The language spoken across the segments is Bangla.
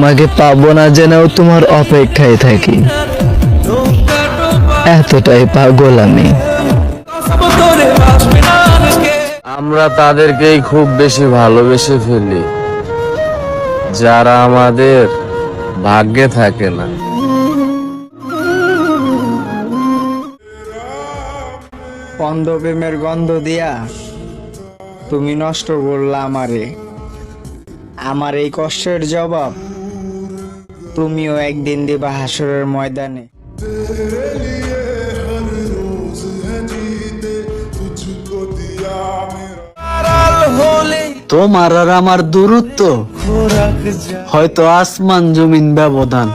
তোমাকে পাবো না জেনেও তোমার অপেক্ষায় থাকি। এতটাই পাগল আমি। আমরা তাদেরকেই খুব বেশি ভালোবেসে ফেলি যারা আমাদের ভাগ্যে থাকে না। প্রেমের গন্ধ দিয়া তুমি নষ্ট করলা আমারে। আমার এই কষ্টের জবাব তুমিও একদিন দিবা হাসরের ময়দানে। তোমার আর আমার দূরত্ব হয়তো আসমান জমিন ব্যবধান।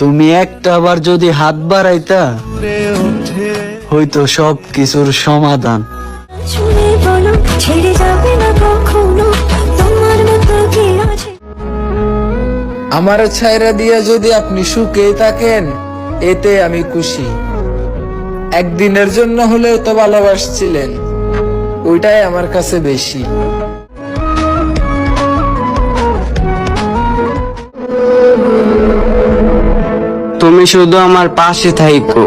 তুমি একটা আবার যদি হাত বাড়াইতা হয়তো সব কিছুর সমাধান ছেড়ে যাবে না কখনো? আমার ছাইরা দিয়া যদি আপনি সুখে থাকেন, এতে আমি খুশি। একদিনের জন্য হলেও তো ভালোবাসছিলেন, ওইটাই আমার কাছে বেশি। তুমি শুধু আমার পাশে থাইকো।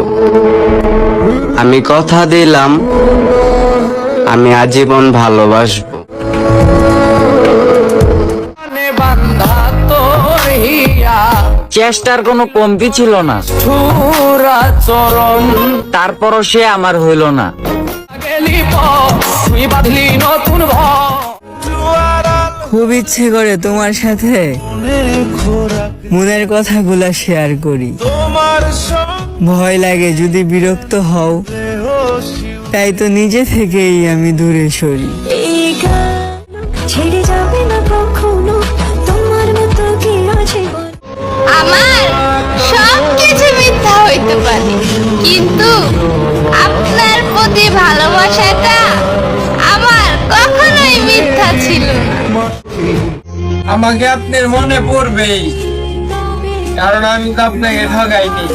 আমি কথা দিলাম, আমি আজীবন ভালোবাসবো। চেষ্টার কোনো কমতি ছিল না। তারপরও সে আমার হইল না। খুব ইচ্ছে করে তোমার সাথে মনের কথাগুলা শেয়ার করি। ভয় লাগে যদি বিরক্ত হও। তাই তো নিজে থেকেই আমি দূরে সরি। ছেড়ে যাবে আমার সব কিছু মিথ্যা হইতে পারে। কিন্তু আপনার প্রতি ভালোবাসাটা আমার কখনোই মিথ্যা ছিল না। আমাকে আপনার মনে পড়বেই কারণ আমি তো আপনাকে ঠগাইনি।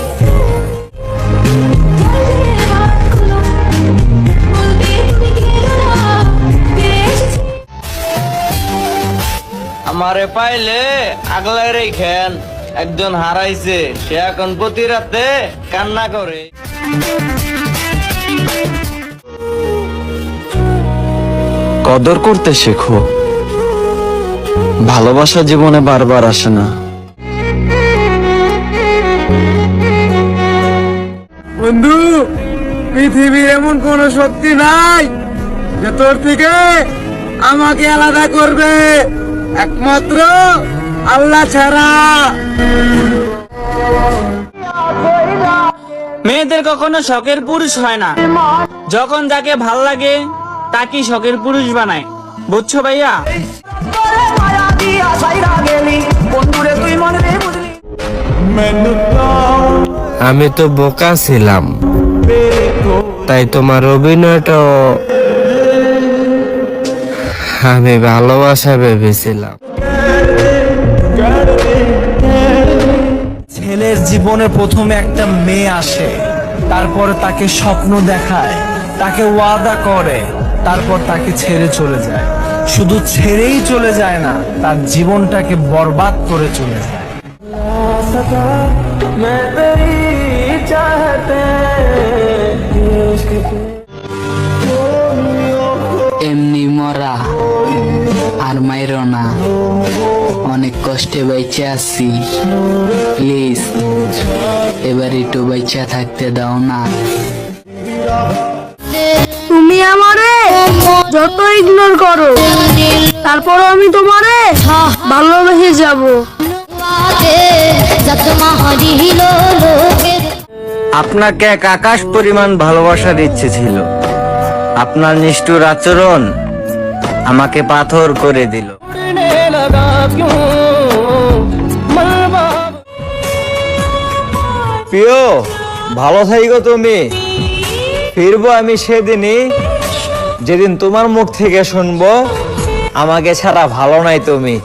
আমারে পাইলে আগলাই রেখেন। একজন হারাইছে সে এখন প্রতি রাতে কান্না করে। কদর করতে শেখো। ভালোবাসা জীবনে বারবার আসে না। বন্ধু পৃথিবীর এমন কোন শক্তি নাই যে তোর থেকে আমাকে আলাদা করবে। একমাত্র আল্লাহ ছাড়া। মেয়েদের কখনো শখের পুরুষ হয় না। যখন যাকে ভালো লাগে তাকে শখের পুরুষ বানায়। বুঝছ ভাইয়া? আমি তো বোকা ছিলাম। তাই তোমার অভিনয়টাও আমি ভালোবাসা ভেবেছিলাম। ছেলের জীবনে প্রথমে একটা মেয়ে আসে, তারপর তাকে স্বপ্ন দেখায়, তাকে ওয়াদা করে, তারপর তাকে ছেড়ে চলে যায়। শুধু ছেড়েই চলে যায় না, তার জীবনটাকে বরবাদ করে চলে যায়। কষ্টে বাইচে আছি। প্লিজ এবার একটু বাইচা থাকতে দাও না। তুমি আমারে যত ইগনোর করো তারপর আমি তোমারে ভালোবেসে যাব। আপনাকে এক আকাশ পরিমাণ ভালোবাসার ইচ্ছে ছিল। আপনার নিষ্ঠুর আচরণ আমাকে পাথর করে দিল। প্রিয়, ভালো থাইগো তুমি। ফিরবো আমি সেদিনই। যেদিন তোমার মুখ থেকে শুনব, আমাকে ছাড়া ভালো নাই তুমি।